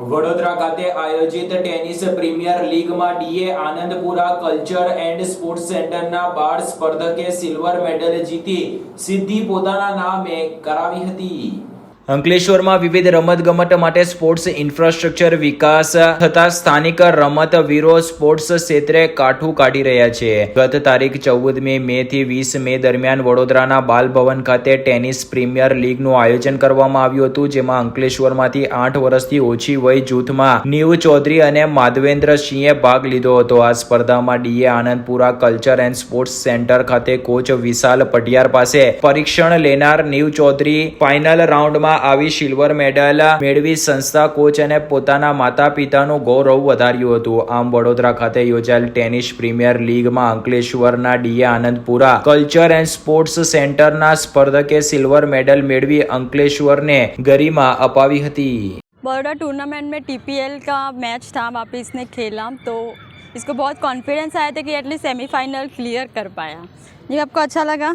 વડોદરા ખાતે આયોજિત tennis premier લીગમાં DA Anandpura culture and sports સેન્ટરના બાળ સ્પર્ધકે સિલ્વર મેડલ જીતી સિદ્ધિ પોતાના નામે કરાવી હતી. અંકલેશ્વરમાં વિવિધ રમતગમત માટે સ્પોર્ટ્સ ઇન્ફ્રાસ્ટ્રક્ચર વિકાસ થતા સ્થાનિક રમતવીરો સ્પોર્ટ્સ ક્ષેત્રે કાઠું કાઢી રહ્યા છે. ગત તારીખ ચૌદ મે થી વીસ મે દરમિયાન વડોદરાના બાલ ભવન ખાતે ટેનિસ પ્રીમિયર લીગનું આયોજન કરવામાં આવ્યું હતું, જેમાં અંકલેશ્વરમાંથી આઠ વર્ષથી ઓછી વય જૂથમાં નીવ ચૌધરી અને માધવેન્દ્ર સિંહે ભાગ લીધો હતો. આ સ્પર્ધામાં DA Anandpura culture and sports centre ખાતે કોચ વિશાલ પઢિયાર પાસે પરીક્ષણ લેનાર નીવ ચૌધરી ફાઇનલ રાઉન્ડમાં આવી સિલ્વર મેડલ મેળવી સંસ્થા કોચ અને પોતાના માતા પિતાનું ગૌરવ વધાર્યું હતું આમ વડોદરા ખાતે યોજાયેલ ટેનિસ પ્રીમિયર લીગમાં અંકલેશ્વરના D A Anandpura culture and sports સેન્ટરના સ્પર્ધકે સિલ્વર મેડલ મેળવી અંકલેશ્વરને ગરિમા અપાવી હતી बड़ौदा टूर्नामेंट में टीपीएल का मैच था वापस इसने खेला तो इसको बहुत कॉन्फिडेंस आया था कि एटलीस्ट सेमीफाइनल क्लियर कर पाया ये आपको अच्छा लगा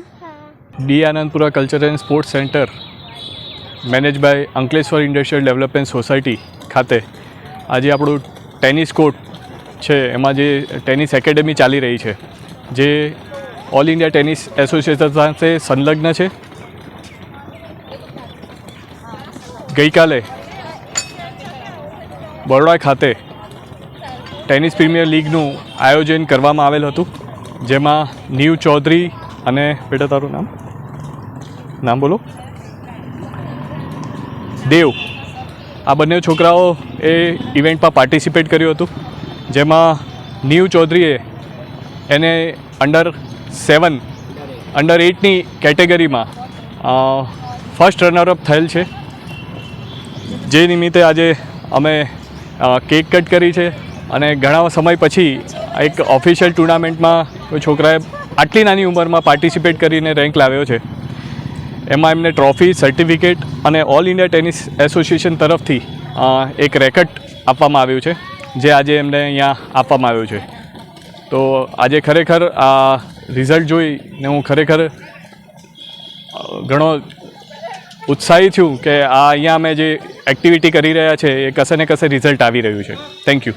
D Anandpura culture and sports centre manage by Ankleshwar industrial development society ખાતે. આજે આપણું ટેનિસ કોર્ટ છે, એમાં જે ટેનિસ એકેડેમી ચાલી રહી છે, જે ઓલ ઇન્ડિયા ટેનિસ એસોસિએશન સાથે સંલગ્ન છે. ગઈકાલે બરોડા ખાતે ટેનિસ પ્રીમિયર લીગનું આયોજન કરવામાં આવેલ હતું, જેમાં નીવ ચૌધરી અને, બેટા તારું નામ? નામ બોલો. દેવ. આ બંને છોકરાઓ એ ઇવેન્ટમાં પાર્ટિસિપેટ કર્યું હતું. જેમાં નીવ ચૌધરીએ એને અંડર સેવન અંડર એટની કેટેગરીમાં ફર્સ્ટ રનરઅપ થયેલ છે. જે નિમિત્તે આજે અમે કેક કટ કરી છે અને ઘણા સમય પછી એક ઓફિશિયલ ટુર્નામેન્ટમાં છોકરાએ આટલી નાની ઉંમરમાં પાર્ટિસિપેટ કરીને રેન્ક લાવ્યો છે. એમાં એમને ટ્રોફી સર્ટિફિકેટ અને ઓલ ઇન્ડિયા ટેનિસ એસોસિએશન તરફથી એક રેકેટ આપવામાં આવ્યું છે, જે આજે એમને અહીંયા આપવામાં આવ્યું છે. તો આજે ખરેખર આ રિઝલ્ટ જોઈને હું ખરેખર ઘણો ઉત્સાહી છું કે આ અહીંયા અમે જે એક્ટિવિટી કરી રહ્યા છે, એ કશે ને કશે રિઝલ્ટ આવી રહ્યું છે. Thank you